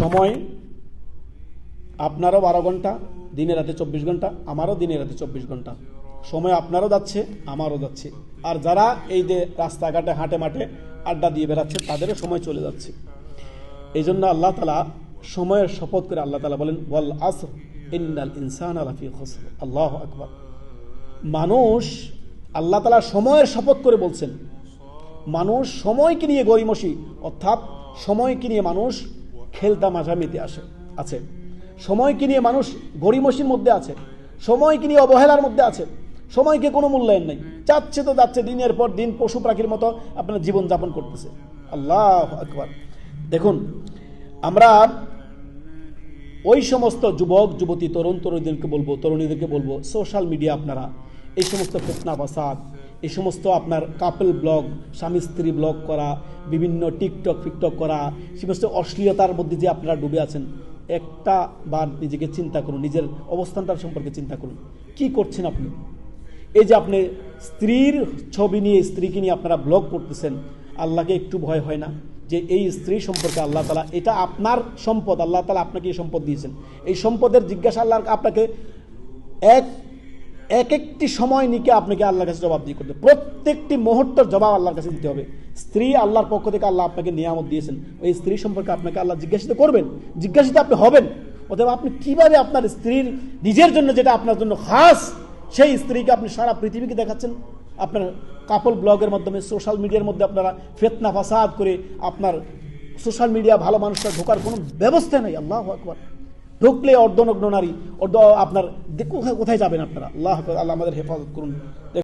সময়, আপনারও বারো ঘণ্টা, দিনে রাতে চব্বিশ ঘণ্টা, আমারও দিনে রাতে চব্বিশ ঘণ্টা। সময় আপনারও যাচ্ছে, আমারও যাচ্ছে। আর যারা এই যে রাস্তাঘাটে হাঁটে মাঠে আড্ডা দিয়ে বেড়াচ্ছে, তাদেরও সময় চলে যাচ্ছে। এই জন্য আল্লাহ তালা সময়ের শপথ করে আল্লাহ তালা বলেন, ওয়াল আসর ইন্নাল ইনসান আলাফি খসর। আল্লাহ আকবর। মানুষ আল্লাহ তালা সময়ের শপথ করে বলছেন। মানুষ সময়কে নিয়ে গরিমসি অর্থাৎ সময়কে নিয়ে মানুষ খেলতা মাঝামিতে আসে, আছে। সময়কে নিয়ে মানুষ গরিমসির মধ্যে আছে, সময়কে নিয়ে অবহেলার মধ্যে আছে, সময়কে কোনো মূল্যায়ন নেই। যাচ্ছে তো যাচ্ছে, দিনের পর দিন পশু পাখির মতো আপনার জীবনযাপন করতেছে। আল্লাহ আকবার। দেখুন, আমরা ওই সমস্ত যুবক, যুবতী, তরুণ, তরুণীদেরকে বলব তরুণীদেরকে বলব সোশ্যাল মিডিয়া আপনারা, এই সমস্ত ফেতনা, ফাসাদ এই সমস্ত আপনার কাপল ব্লগ স্বামী স্ত্রী ব্লগ করা, বিভিন্ন টিকটক ফিকটক করা সমস্ত অশ্লীলতার মধ্যে যে আপনারা ডুবে আছেন, একটা বার নিজেকে চিন্তা করুন, নিজের অবস্থানটার সম্পর্কে চিন্তা করুন। কি করছেন আপনি? এই যে আপনি স্ত্রীর ছবি নিয়ে, স্ত্রীকে নিয়ে আপনারা ব্লগ করতেছেন, আল্লাহকে একটু ভয় হয় না? যে এই স্ত্রী সম্পর্কে আল্লাহ তালা এটা আপনার সম্পদ, আল্লাহ তালা আপনাকে এই সম্পদ দিয়েছেন। এই সম্পদের জিজ্ঞাসা আল্লাহ আপনাকে এক এক একটি সময় নিকে আপনাকে আল্লাহর কাছে জবাব দিয়ে করতে প্রত্যেকটি মুহূর্তের জবাব আল্লাহর কাছে দিতে হবে। স্ত্রী আল্লাহর পক্ষ থেকে আল্লাহ আপনাকে নিয়ামত দিয়েছেন। ওই স্ত্রী সম্পর্কে আপনাকে আল্লাহ জিজ্ঞাসিত করবেন। জিজ্ঞাসিত আপনি হবেন। অতএব আপনি কীভাবে আপনার স্ত্রীর নিজের জন্য যেটা আপনার জন্য খাস, সেই স্ত্রীকে আপনি সারা পৃথিবীকে দেখাচ্ছেন। আপনার কাপল ব্লগের মাধ্যমে, সোশ্যাল মিডিয়ার মধ্যে আপনারা ফেতনা, ফাসাদ করে আপনার সোশ্যাল মিডিয়া ভালো মানুষরা ঢোকার কোনো ব্যবস্থা নেই। আল্লাহ আকবর। ঢুকলে অর্ধনগ্ন নারী অর্ধ আপনার কোথায় যাবেন আপনারা? আল্লাহ আল্লাহ আমাদের হেফাজত করুন।